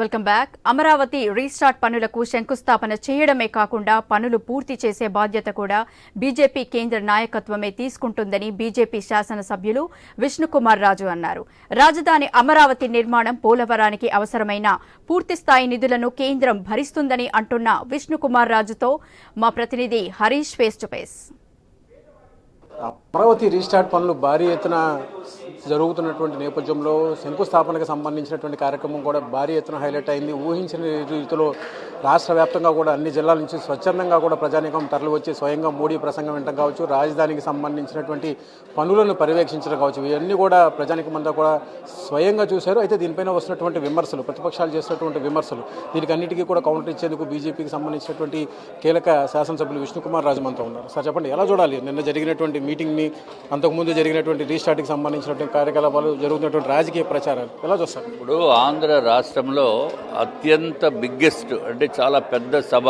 Welcome back. Amaravati restart పనులకు శంకుస్థాపన చేయడమే కాకుండా పనులు పూర్తి చేసే బాధ్యత కూడా బీజేపీ కేంద్ర నాయకత్వమే తీసుకుంటుందని బీజేపీ శాసనసభ్యులు విష్ణుకుమార్ రాజు అన్నారు. రాజధాని అమరావతి నిర్మాణం పోలవరానికి అవసరమైన పూర్తిస్థాయి నిధులను కేంద్రం భరిస్తుందని అంటున్న విష్ణుకుమార్ రాజుతో మా ప్రతినిధి Harish face to face. Amaravati restart పనులు భారీ ఎత్తున జరుగుతున్నటువంటి నేపథ్యంలో శంకుస్థాపనకు సంబంధించినటువంటి కార్యక్రమం కూడా భారీ ఎత్తున హైలైట్ అయింది. ఊహించిన రీతిలో రాష్ట్ర వ్యాప్తంగా కూడా అన్ని జిల్లాల నుంచి స్వచ్ఛందంగా కూడా ప్రజానీకం తరలి వచ్చి స్వయంగా మోడీ ప్రసంగం వినటం కావచ్చు రాజధానికి సంబంధించినటువంటి పనులను పర్యవేక్షించడం కావచ్చు. ఇవన్నీ కూడా ప్రజానీకం అంతా కూడా స్వయంగా చూశారు. అయితే దీనిపైన వస్తున్నటువంటి విమర్శలు ప్రతిపక్షాలు చేసినటువంటి విమర్శలు దీనికి అన్నిటికీ కూడా కౌంటర్ ఇచ్చేందుకు బీజేపీకి సంబంధించినటువంటి కీలక శాసనసభ్యులు విష్ణుకుమార్ రాజమంతా ఉన్నారు. సార్ చెప్పండి ఎలా చూడాలి? నిన్న జరిగినటువంటి మీటింగ్ని అంతకుముందు జరిగినటువంటి రీస్టార్ట్కి సంబంధించినటువంటి కార్యకలాపాలు జరుగుతున్నటువంటి రాజకీయ ప్రచారాలు ఎలా చూస్తారు? ఇప్పుడు ఆంధ్ర రాష్ట్రంలో అత్యంత బిగ్గెస్ట్ అంటే చాలా పెద్ద సభ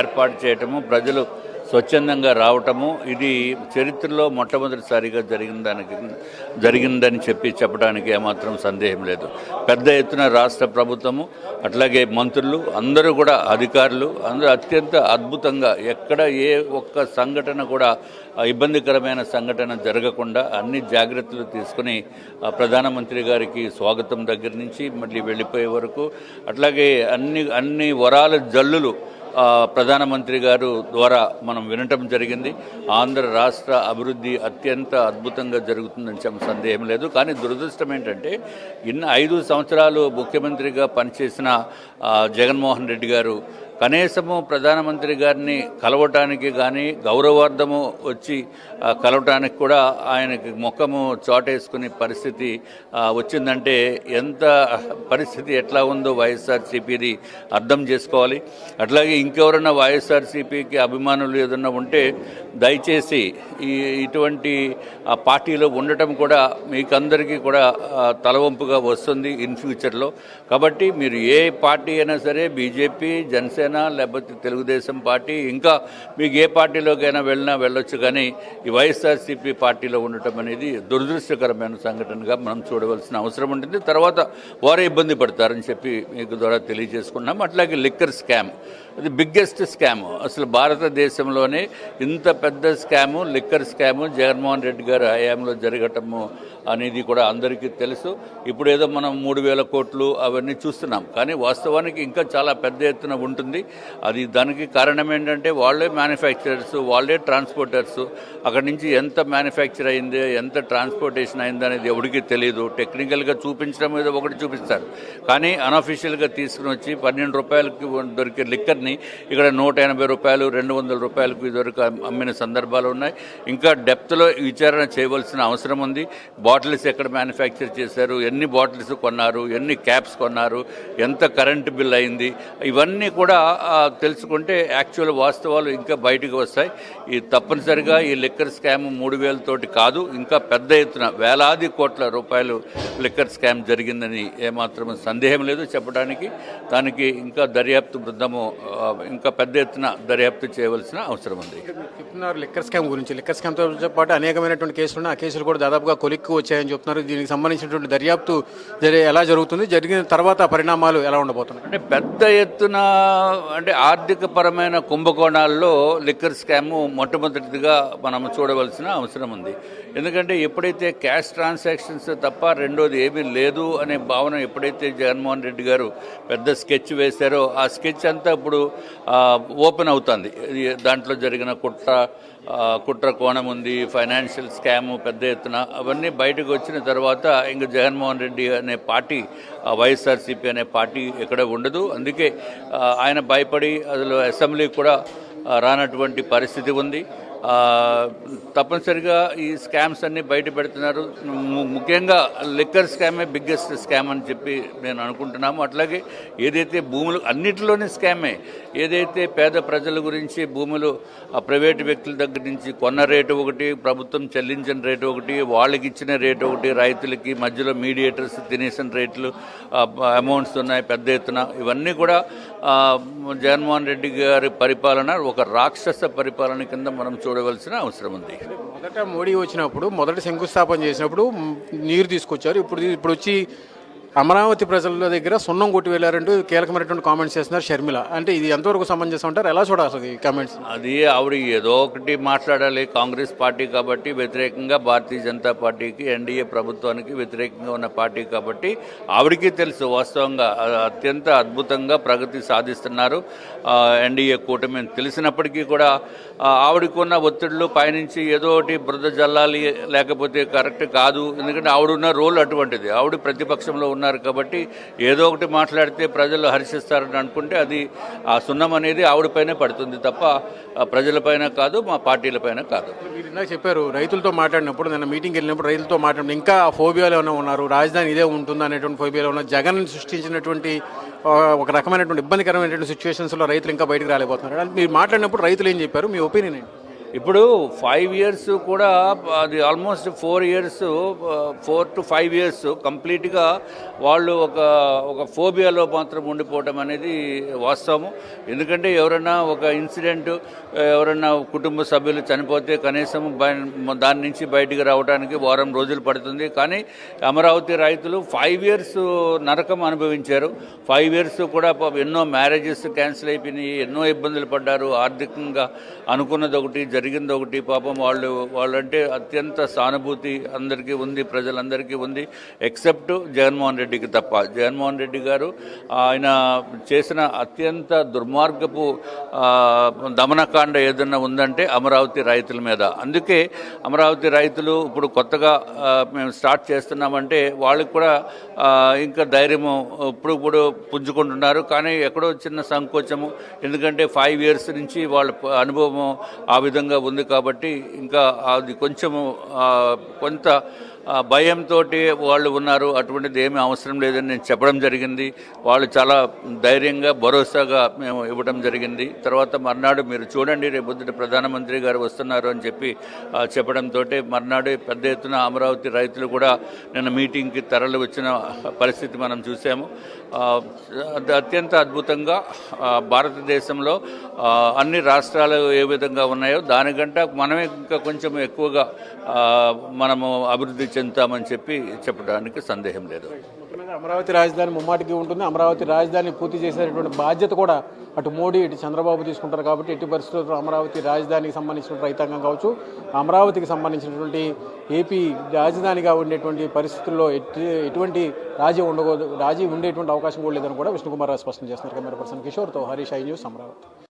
ఏర్పాటు చేయటము ప్రజలు స్వచ్ఛందంగా రావటము ఇది చరిత్రలో మొట్టమొదటిసారిగా జరిగిన దానికి జరిగిందని చెప్పి చెప్పడానికి ఏమాత్రం సందేహం లేదు. పెద్ద ఎత్తున రాష్ట్ర ప్రభుత్వము అట్లాగే మంత్రులు అందరూ కూడా అధికారులు అందరూ అత్యంత అద్భుతంగా ఎక్కడ ఏ ఒక్క సంఘటన కూడా ఇబ్బందికరమైన సంఘటన జరగకుండా అన్ని జాగ్రత్తలు తీసుకుని ఆ, ప్రధానమంత్రి గారికి స్వాగతం దగ్గర నుంచి మళ్ళీ వెళ్ళిపోయే వరకు అట్లాగే అన్ని అన్ని వరాల జల్లులు ప్రధానమంత్రి గారు ద్వారా మనం వినటం జరిగింది. ఆంధ్ర రాష్ట్ర అభివృద్ధి అత్యంత అద్భుతంగా జరుగుతుందని చెప్ప సందేహం లేదు. కానీ దురదృష్టం ఏంటంటే ఇన్న ఐదు సంవత్సరాలు ముఖ్యమంత్రిగా పనిచేసిన జగన్మోహన్ రెడ్డి గారు కనీసము ప్రధానమంత్రి గారిని కలవటానికి కానీ గౌరవార్థము వచ్చి కలవటానికి కూడా ఆయనకి ముఖము చాటేసుకునే పరిస్థితి వచ్చిందంటే ఎంత పరిస్థితి ఎట్లా ఉందో వైఎస్ఆర్సీపీది అర్థం చేసుకోవాలి. అట్లాగే ఇంకెవరైనా వైఎస్ఆర్సీపీకి అభిమానులు ఏదన్నా ఉంటే దయచేసి ఈ ఇటువంటి ఆ పార్టీలో ఉండటం కూడా మీకందరికీ కూడా తలవంపుగా వస్తుంది ఇన్ ఫ్యూచర్లో. కాబట్టి మీరు ఏ పార్టీ అయినా సరే బీజేపీ జనసేన లేకపోతే తెలుగుదేశం పార్టీ ఇంకా మీకు ఏ పార్టీలోకైనా వెళ్ళినా వెళ్ళొచ్చు కానీ ఈ వైఎస్ఆర్సీపీ పార్టీలో ఉండటం అనేది దురదృష్టకరమైన సంఘటనగా మనం చూడవలసిన అవసరం ఉంటుంది. తర్వాత వారే ఇబ్బంది పడతారని చెప్పి మీకు ద్వారా తెలియజేసుకున్నాం. అట్లాగే లిక్కర్ స్కామ్ అది బిగ్గెస్ట్ స్కామ్. అసలు భారతదేశంలోనే ఇంత పెద్ద scam liquor scam. Jaganmohan Reddy గారు హయాంలో జరగటము అనేది కూడా అందరికీ తెలుసు. ఇప్పుడు ఏదో మనం మూడు వేల కోట్లు అవన్నీ చూస్తున్నాం. కానీ వాస్తవానికి ఇంకా చాలా పెద్ద ఎత్తున ఉంటుంది. అది దానికి కారణం ఏంటంటే వాళ్ళే మ్యానుఫ్యాక్చరర్స్ వాళ్ళే ట్రాన్స్పోర్టర్స్ అక్కడి నుంచి ఎంత మ్యానుఫ్యాక్చర్ అయింది ఎంత ట్రాన్స్పోర్టేషన్ అయింది అనేది ఎవరికి తెలియదు టెక్నికల్గా చూపించడం మీద ఒకటి చూపిస్తారు. కానీ అనఫీషియల్గా తీసుకుని వచ్చి పన్నెండు రూపాయలకి దొరికే లిక్కర్ని ఇక్కడ నూట ఎనభై రూపాయలు రెండు వందల రూపాయలకు ఇదివరకు అమ్మిన సందర్భాలు ఉన్నాయి. ఇంకా డెప్త్లో విచారణ చేయవలసిన అవసరం ఉంది. బా బాటిల్స్ ఎక్కడ మ్యానుఫ్యాక్చర్ చేశారు ఎన్ని బాటిల్స్ కొన్నారు ఎన్ని క్యాప్స్ కొన్నారు ఎంత కరెంటు బిల్ అయింది ఇవన్నీ కూడా తెలుసుకుంటే యాక్చువల్ వాస్తవాలు ఇంకా బయటకు వస్తాయి. ఈ తప్పనిసరిగా ఈ లిక్కర్ స్కామ్ మూడు వేలతోటి కాదు ఇంకా పెద్ద ఎత్తున వేలాది కోట్ల రూపాయలు లిక్కర్ స్కామ్ జరిగిందని ఏమాత్రం సందేహం లేదు చెప్పడానికి. దానికి ఇంకా దర్యాప్తు బృందము ఇంకా పెద్ద ఎత్తున దర్యాప్తు చేయవలసిన అవసరం ఉంది. చెప్తున్నారు లిక్కర్ స్కామ్ గురించి. లిక్కర్ స్కామ్తో పాటు అనేకమైనటువంటి కేసులు ఉన్నాయి ఆ కేసులు కూడా దాదాపుగా కొలిక్కి వచ్చాయని చెప్తున్నారు. దీనికి సంబంధించినటువంటి దర్యాప్తు జరి ఎలా జరుగుతుంది? జరిగిన తర్వాత పరిణామాలు ఎలా ఉండబోతున్నాయి? అంటే పెద్ద ఎత్తున అంటే ఆర్థిక పరమైన కుంభకోణాల్లో లిక్కర్ స్కామ్ మొట్టమొదటిదిగా మనం చూడవలసిన అవసరం ఉంది. ఎందుకంటే ఎప్పుడైతే క్యాష్ ట్రాన్సాక్షన్స్ తప్ప రెండోది ఏమీ లేదు అనే భావన ఎప్పుడైతే జగన్మోహన్ రెడ్డి గారు పెద్ద స్కెచ్ వేశారో ఆ స్కెచ్ అంతా ఇప్పుడు ఓపెన్ అవుతుంది. దాంట్లో జరిగిన కుట్ర కుట్ర కోణం ఉంది ఫైనాన్షియల్ స్కామ్ పెద్ద ఎత్తున. అవన్నీ బయటకు వచ్చిన తర్వాత ఇంకా జగన్మోహన్ రెడ్డి అనే పార్టీ వైఎస్ఆర్సీపీ అనే పార్టీ ఎక్కడ ఉండదు. అందుకే ఆయన భయపడి అందులో అసెంబ్లీ కూడా రానటువంటి పరిస్థితి ఉంది. తప్పనిసరిగా ఈ స్కామ్స్ అన్ని బయట పెడుతున్నారు. ము- ముఖ్యంగా లిక్కర్ స్కామే బిగ్గెస్ట్ స్కామ్ అని చెప్పి నేను అనుకుంటున్నాము. అట్లాగే ఏదైతే భూములు అన్నిటిలోనే స్కామే. ఏదైతే పేద ప్రజల గురించి భూములు ఆ ప్రైవేటు వ్యక్తుల దగ్గర నుంచి కొన్న రేటు ఒకటి ప్రభుత్వం చెల్లించిన రేటు ఒకటి వాళ్ళకి ఇచ్చిన రేటు ఒకటి రైతులకి మధ్యలో మీడియేటర్స్ తినేసిన రేట్లు అమౌంట్స్ ఉన్నాయి పెద్ద ఎత్తున. ఇవన్నీ కూడా జగన్మోహన్ రెడ్డి గారి పరిపాలన ఒక రాక్షస పరిపాలన కింద మనం చూడవలసిన అవసరం ఉంది. మొదట మోడీ వచ్చినప్పుడు మొదట శంకుస్థాపన చేసినప్పుడు నీరు తీసుకొచ్చారు. ఇప్పుడు ఇప్పుడు వచ్చి అమరావతి ప్రజల దగ్గర సున్నం కొట్టి వెళ్ళారంటూ కీలకమైనటువంటి కామెంట్స్ చేస్తున్నారు షర్మిల. అంటే ఇది ఎంతవరకు సమంజసం ఉంటారు ఎలా చూడాలి ఈ కామెంట్స్ అది ఆవిడ ఏదో ఒకటి మాట్లాడాలి. కాంగ్రెస్ పార్టీ కాబట్టి వ్యతిరేకంగా భారతీయ జనతా పార్టీకి ఎన్డీఏ ప్రభుత్వానికి వ్యతిరేకంగా ఉన్న పార్టీ కాబట్టి ఆవిడకి తెలుసు వాస్తవంగా. అత్యంత అద్భుతంగా ప్రగతి సాధిస్తున్నారు. ఎన్డీఏ కూటమి తెలిసినప్పటికీ కూడా ఆవిడకున్న ఆవిడకు ఉన్న పైనుంచి ఏదో ఒకటి బురద జల్లాలి లేకపోతే కరెక్ట్ కాదు. ఎందుకంటే ఆవిడున్న రోల్ అటువంటిది. ఆవిడ ప్రతిపక్షంలో ఉన్న ఉన్నారు కాబట్టి ఏదో ఒకటి మాట్లాడితే ప్రజలు హర్షిస్తారని అనుకుంటే అది ఆ సున్నం అనేది ఆవిడపైనే పడుతుంది తప్ప ప్రజలపైన కాదు మా పార్టీలపైన కాదు. మీరు ఇందాక చెప్పారు రైతులతో మాట్లాడినప్పుడు నిన్న మీటింగ్ వెళ్ళినప్పుడు రైతులతో మాట్లాడినప్పుడు ఇంకా ఫోబియాలో ఏమైనా ఉన్నారు? రాజధాని ఇదే ఉంటుంది అనేటువంటి ఫోబియాలో ఉన్నారు? జగన్ సృష్టించినటువంటి ఒక రకమైనటువంటి ఇబ్బందికరమైనటువంటి సిచ్యువేషన్స్లో రైతులు ఇంకా బయటకు రాలేకపోతున్నారు. మీరు మాట్లాడినప్పుడు రైతులు ఏం చెప్పారు? మీ ఒపీనియన్ ఏంటి? ఇప్పుడు ఫైవ్ ఇయర్స్ కూడా అది almost four years four to five years కంప్లీట్గా వాళ్ళు ఒక ఒక ఫోబియాలో మాత్రం ఉండిపోవటం అనేది వాస్తవము. ఎందుకంటే ఎవరైనా ఒక ఇన్సిడెంట్ ఎవరైనా కుటుంబ సభ్యులు చనిపోతే కనీసం దాని నుంచి బయటికి రావడానికి వారం రోజులు పడుతుంది. కానీ అమరావతి రైతులు ఫైవ్ ఇయర్స్ నరకం అనుభవించారు. ఫైవ్ ఇయర్స్ కూడా ఎన్నో మ్యారేజెస్ క్యాన్సిల్ అయిపోయినాయి ఎన్నో ఇబ్బందులు పడ్డారు. ఆర్థికంగా అనుకున్నది ఒకటి జరిగింది. జరిగింది ఒకటి పాపం వాళ్ళు వాళ్ళంటే అత్యంత సానుభూతి అందరికీ ఉంది ప్రజలందరికీ ఉంది ఎక్సెప్ట్ జగన్మోహన్ రెడ్డికి తప్ప. జగన్మోహన్ రెడ్డి గారు ఆయన చేసిన అత్యంత దుర్మార్గపు దమనకాండ ఏదన్నా ఉందంటే అమరావతి రైతుల మీద. అందుకే అమరావతి రైతులు ఇప్పుడు కొత్తగా మేము స్టార్ట్ చేస్తున్నామంటే వాళ్ళకి కూడా ఇంకా ధైర్యము ఇప్పుడు ఇప్పుడు పుంజుకుంటున్నారు. కానీ ఎక్కడో చిన్న సంకోచము. ఎందుకంటే ఫైవ్ ఇయర్స్ నుంచి వాళ్ళ అనుభవం ఆ విధంగా ఉంది కాబట్టి ఇంకా అది కొంచెము కొంత భయంతో వాళ్ళు ఉన్నారు. అటువంటిది ఏమీ అవసరం లేదని నేను చెప్పడం జరిగింది. వాళ్ళు చాలా ధైర్యంగా భరోసాగా మేము ఇవ్వడం జరిగింది. తర్వాత మర్నాడు మీరు చూడండి రేపు ప్రధానమంత్రి గారు వస్తున్నారు అని చెప్పి చెప్పడంతో మర్నాడు పెద్ద ఎత్తున అమరావతి రైతులు కూడా నిన్న మీటింగ్కి తరలి వచ్చిన పరిస్థితి మనం చూసాము. అత్యంత అద్భుతంగా భారతదేశంలో అన్ని రాష్ట్రాలు ఏ విధంగా ఉన్నాయో దానికంటే మనమే ఇంకా కొంచెం ఎక్కువగా మనము అభివృద్ధి చెందుతామని చెప్పి చెప్పడానికి సందేహం లేదు. అమరావతి రాజధాని ముమ్మాటికి ఉంటుంది. అమరావతి రాజధాని పూర్తి చేసేటువంటి బాధ్యత కూడా అటు మోడీ ఇటు చంద్రబాబు తీసుకుంటారు కాబట్టి ఎట్టి పరిస్థితుల్లో అమరావతి రాజధానికి సంబంధించిన రైతాంగం కావచ్చు అమరావతికి సంబంధించినటువంటి ఏపీ రాజధానిగా ఉండేటువంటి పరిస్థితుల్లో ఎటువంటి రాజీ ఉండకూడదు రాజీ ఉండేటువంటి అవకాశం కూడా లేదని కూడా విష్ణుకుమార్ రావు స్పష్టం చేస్తున్నారు. కెమెరా పర్సన్ కిషోర్తో హరీష్ ఐ న్యూస్ అమరావతి.